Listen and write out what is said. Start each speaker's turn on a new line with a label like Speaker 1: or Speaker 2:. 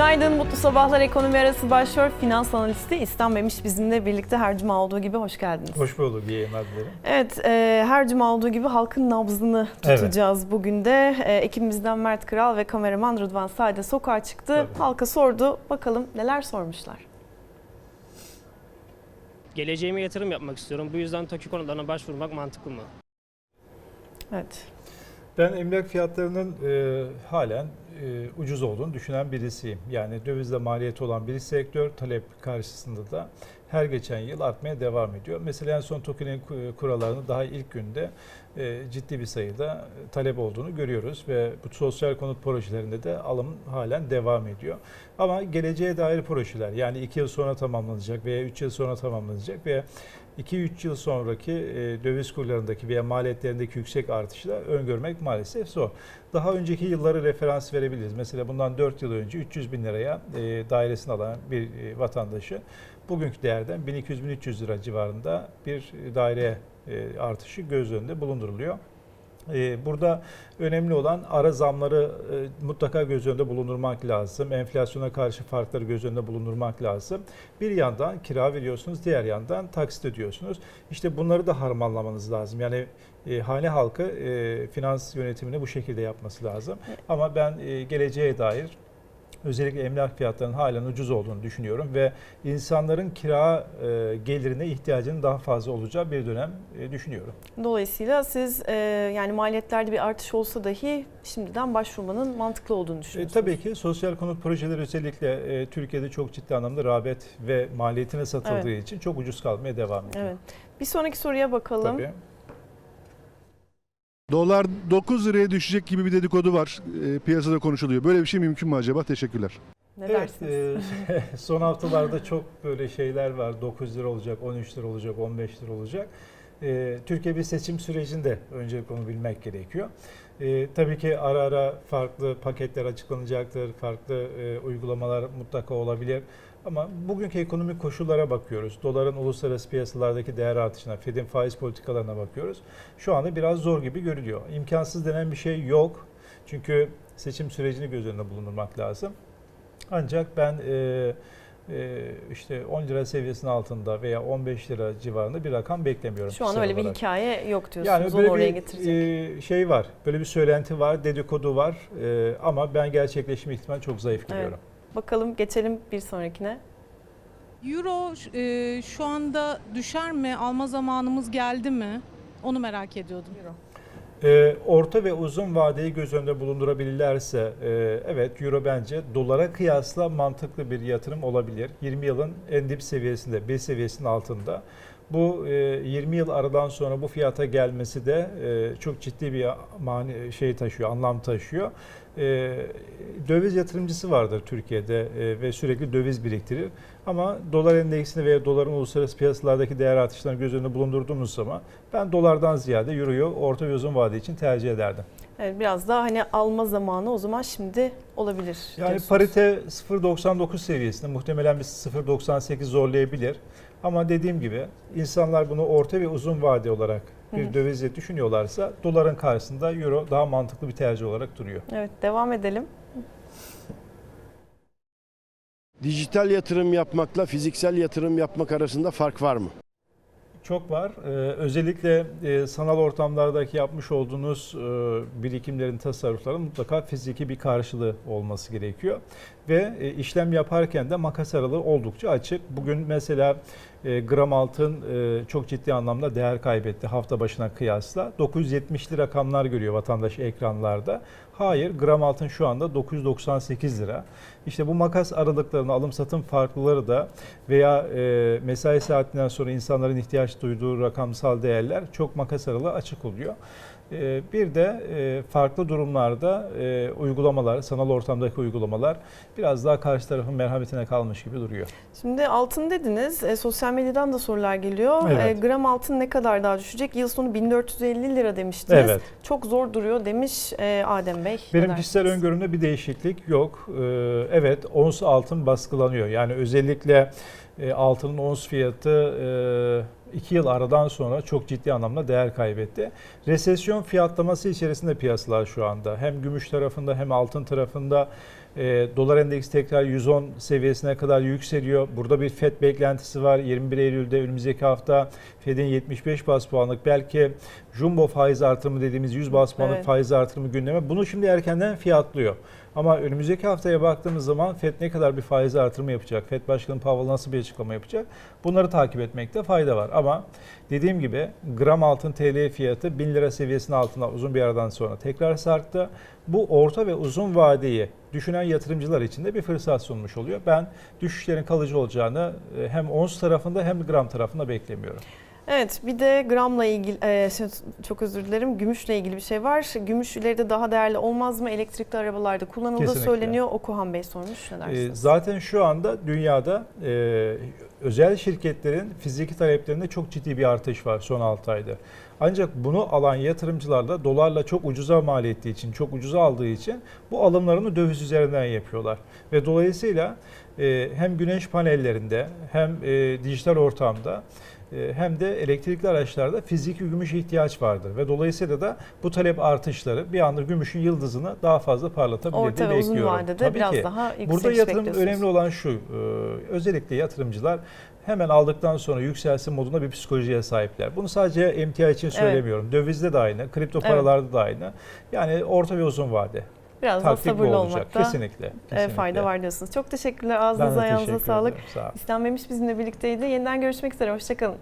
Speaker 1: Günaydın, mutlu sabahlar. Ekonomi arası başlıyor. Finans analisti İslam Memiş bizimle birlikte her cuma olduğu gibi hoş geldiniz.
Speaker 2: Hoş bulduk, iyi yayınlar dilerim.
Speaker 1: Evet, e, her cuma olduğu gibi halkın nabzını
Speaker 2: Evet.
Speaker 1: tutacağız bugün de. E, ekibimizden Mert Kral ve kameraman Rıdvan Sade sokağa çıktı.
Speaker 2: Tabii.
Speaker 1: Halka sordu. Bakalım neler sormuşlar.
Speaker 3: Geleceğime yatırım yapmak istiyorum. Bu yüzden TOKİ konularına başvurmak mantıklı mı?
Speaker 1: Evet.
Speaker 2: Ben emlak fiyatlarının e, halen e, ucuz olduğunu düşünen birisiyim. Yani dövizle maliyeti olan bir sektör talep karşısında da her geçen yıl artmaya devam ediyor. Mesela en son TOKİ'nin ku- kurallarını daha ilk günde e, ciddi bir sayıda talep olduğunu görüyoruz ve bu sosyal konut projelerinde de alım halen devam ediyor. Ama geleceğe dair projeler yani 2 yıl sonra tamamlanacak veya 3 yıl sonra tamamlanacak veya 2-3 yıl sonraki e, döviz kurlarındaki veya maliyetlerindeki yüksek artışla öngörmek maalesef zor. Daha önceki yılları referans verebiliriz. Mesela bundan 4 yıl önce 300 bin liraya e, dairesini alan bir vatandaşı bugünkü değerden 1200-1300 lira civarında bir daire e, artışı göz önünde bulunduruluyor. E, Burada önemli olan ara zamları e, mutlaka göz önünde bulundurmak lazım. Enflasyona karşı farkları göz önünde bulundurmak lazım. Bir yandan kira veriyorsunuz, diğer yandan taksit ödüyorsunuz. İşte bunları da harmanlamanız lazım. Yani e, hane halkı e, finans yönetimini bu şekilde yapması lazım. Ama ben e, geleceğe dair özellikle emlak fiyatlarının halen ucuz olduğunu düşünüyorum ve insanların kira e, gelirine ihtiyacının daha fazla olacağı bir dönem e, düşünüyorum.
Speaker 1: Dolayısıyla siz e, yani maliyetlerde bir artış olsa dahi şimdiden başvurmanın mantıklı olduğunu
Speaker 2: E,
Speaker 1: düşünüyorsunuz.
Speaker 2: tabii ki sosyal konut projeleri özellikle e, Türkiye'de çok ciddi anlamda rağbet ve maliyetine satıldığı için çok ucuz kalmaya devam ediyor.
Speaker 1: Evet. Bir sonraki soruya bakalım.
Speaker 2: Tabii.
Speaker 4: Dolar 9 liraya düşecek gibi bir dedikodu var. E, piyasada konuşuluyor. Böyle bir şey mümkün mü acaba? Teşekkürler.
Speaker 1: Ne
Speaker 2: Evet,
Speaker 1: dersiniz?
Speaker 2: e, son haftalarda çok böyle şeyler var. 9 lira olacak, 13 lira olacak, 15 lira olacak. E, Türkiye bir seçim sürecinde öncelikle onu bilmek gerekiyor. E, tabii ki ara ara farklı paketler açıklanacaktır, farklı e, uygulamalar mutlaka olabilir. Ama bugünkü ekonomik koşullara bakıyoruz. Doların uluslararası piyasalardaki değer artışına, Fed'in faiz politikalarına bakıyoruz. Şu anda biraz zor gibi görülüyor. İmkansız denen bir şey yok. Çünkü seçim sürecini göz önünde bulundurmak lazım. Ancak ben e, e, işte 10 lira seviyesinin altında veya 15 lira civarında bir rakam beklemiyorum.
Speaker 1: Şu an öyle bir
Speaker 2: olarak.
Speaker 1: hikaye yok diyorsunuz.
Speaker 2: Yani
Speaker 1: Onu
Speaker 2: böyle
Speaker 1: oraya
Speaker 2: bir
Speaker 1: getirecek.
Speaker 2: e, şey var, böyle bir söylenti var, dedikodu var E, ama ben gerçekleşme ihtimali çok zayıf görüyorum.
Speaker 1: Bakalım geçelim bir sonrakine.
Speaker 5: Euro e, şu anda düşer mi? Alma zamanımız geldi mi? Onu merak ediyordum.
Speaker 2: Ee, orta ve uzun vadeyi göz önünde bulundurabilirlerse e, evet euro bence dolara kıyasla mantıklı bir yatırım olabilir. 20 yılın en dip seviyesinde, bir seviyesinin altında. Bu e, 20 yıl aradan sonra bu fiyata gelmesi de e, çok ciddi bir mani şey taşıyor, anlam taşıyor. E, döviz yatırımcısı vardır Türkiye'de e, ve sürekli döviz biriktirir. Ama dolar endeksini veya doların uluslararası piyasalardaki değer artışlarını göz önünde bulundurduğumuz zaman ben dolardan ziyade euroyu orta ve uzun vade için tercih ederdim.
Speaker 1: Evet, biraz daha hani alma zamanı o zaman şimdi olabilir.
Speaker 2: Yani
Speaker 1: diyorsunuz.
Speaker 2: parite 0.99 seviyesinde muhtemelen bir 0.98 zorlayabilir. Ama dediğim gibi insanlar bunu orta ve uzun vade olarak bir
Speaker 1: hı.
Speaker 2: dövizle düşünüyorlarsa doların karşısında euro daha mantıklı bir tercih olarak duruyor.
Speaker 1: Evet devam edelim.
Speaker 6: Dijital yatırım yapmakla fiziksel yatırım yapmak arasında fark var mı?
Speaker 2: Çok var. Ee, özellikle e, sanal ortamlardaki yapmış olduğunuz e, birikimlerin, tasarrufların mutlaka fiziki bir karşılığı olması gerekiyor. Ve e, işlem yaparken de makas aralığı oldukça açık. Bugün mesela e, gram altın e, çok ciddi anlamda değer kaybetti hafta başına kıyasla. 970'li rakamlar görüyor vatandaş ekranlarda. Hayır, gram altın şu anda 998 lira. İşte bu makas aralıklarının alım satım farklıları da veya e, mesai saatinden sonra insanların ihtiyaç duyduğu rakamsal değerler çok makas aralığı açık oluyor. E, bir de e, farklı durumlarda e, uygulamalar, sanal ortamdaki uygulamalar biraz daha karşı tarafın merhametine kalmış gibi duruyor.
Speaker 1: Şimdi altın dediniz. E, sosyal medyadan da sorular geliyor.
Speaker 2: Evet.
Speaker 1: E, gram altın ne kadar daha düşecek? Yıl sonu 1450 lira demiştiniz.
Speaker 2: Evet.
Speaker 1: Çok zor duruyor demiş e, Adem Bey.
Speaker 2: Benim kişisel
Speaker 1: dersiniz?
Speaker 2: öngörümde bir değişiklik yok. Ee, Evet, ons altın baskılanıyor. Yani özellikle e, altının ons fiyatı 2 yıl aradan sonra çok ciddi anlamda değer kaybetti. Resesyon fiyatlaması içerisinde piyasalar şu anda. Hem gümüş tarafında hem altın tarafında E, dolar endeksi tekrar 110 seviyesine kadar yükseliyor. Burada bir FED beklentisi var. 21 Eylül'de önümüzdeki hafta FED'in 75 bas puanlık belki jumbo faiz artırımı dediğimiz 100 bas puanlık
Speaker 1: Evet.
Speaker 2: faiz artırımı gündeme. Bunu şimdi erkenden fiyatlıyor. Ama önümüzdeki haftaya baktığımız zaman FED ne kadar bir faiz artırımı yapacak? FED Başkanı Powell nasıl bir açıklama yapacak? Bunları takip etmekte fayda var. Ama dediğim gibi gram altın TL fiyatı 1000 lira seviyesinin altına uzun bir aradan sonra tekrar sarktı. Bu orta ve uzun vadeyi düşünen yatırımcılar için de bir fırsat sunmuş oluyor. Ben düşüşlerin kalıcı olacağını e, hem ons tarafında hem gram tarafında beklemiyorum.
Speaker 1: Evet bir de gramla ilgili e, şey, çok özür dilerim gümüşle ilgili bir şey var. Gümüş ileride daha değerli olmaz mı? Elektrikli arabalarda kullanıldığı
Speaker 2: Kesinlikle.
Speaker 1: söyleniyor. Okuhan Bey sormuş. Ne
Speaker 2: Ee,
Speaker 1: dersiniz?
Speaker 2: Zaten şu anda dünyada e, özel şirketlerin fiziki taleplerinde çok ciddi bir artış var son 6 ayda. Ancak bunu alan yatırımcılar da dolarla çok ucuza mal ettiği için, çok ucuza aldığı için bu alımlarını döviz üzerinden yapıyorlar. Ve dolayısıyla e, hem güneş panellerinde hem e, dijital ortamda e, hem de elektrikli araçlarda fiziki gümüş ihtiyaç vardır. Ve dolayısıyla da bu talep artışları bir anda gümüşün yıldızını daha fazla parlatabilir
Speaker 1: Orta
Speaker 2: diye
Speaker 1: ve uzun
Speaker 2: bekliyorum.
Speaker 1: vadede
Speaker 2: Tabii
Speaker 1: biraz
Speaker 2: ki.
Speaker 1: daha yükseliş
Speaker 2: Burada yatırım önemli olan şu, e, özellikle yatırımcılar hemen aldıktan sonra yükselsin modunda bir psikolojiye sahipler. Bunu sadece emtia için söylemiyorum. Dövizde de aynı, kripto
Speaker 1: Evet.
Speaker 2: paralarda da aynı. Yani orta ve uzun vade.
Speaker 1: Biraz
Speaker 2: bu
Speaker 1: sabırlı
Speaker 2: olacak.
Speaker 1: olmakta
Speaker 2: Kesinlikle.
Speaker 1: e,
Speaker 2: kesinlikle.
Speaker 1: fayda var diyorsunuz. Çok teşekkürler. Ağzınıza ayağınıza
Speaker 2: teşekkür
Speaker 1: sağlık.
Speaker 2: Sağ olun.
Speaker 1: İslam Memiş bizimle birlikteydi. Yeniden görüşmek üzere. Hoşçakalın.